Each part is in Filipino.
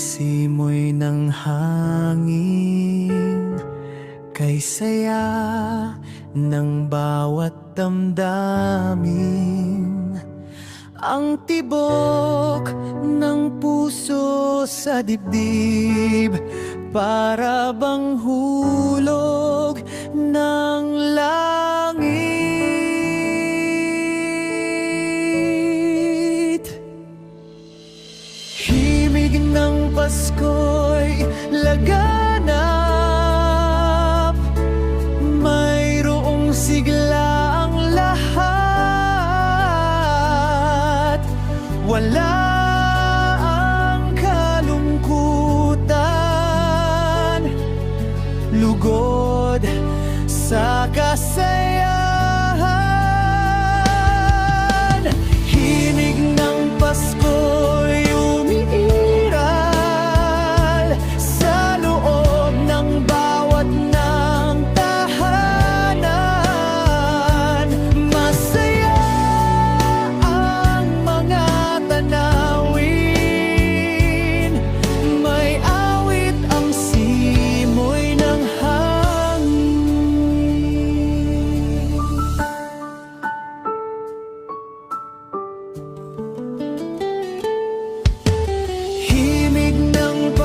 simoy ng hangin Kay saya ng bawat damdamin. Ang tibok ng puso sa dibdib Para bang hulog na ang Pasko'y laganap. Mayroong sigla ang lahat. Wala ang kalungkutan. Lugod sa kasaysayan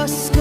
lost.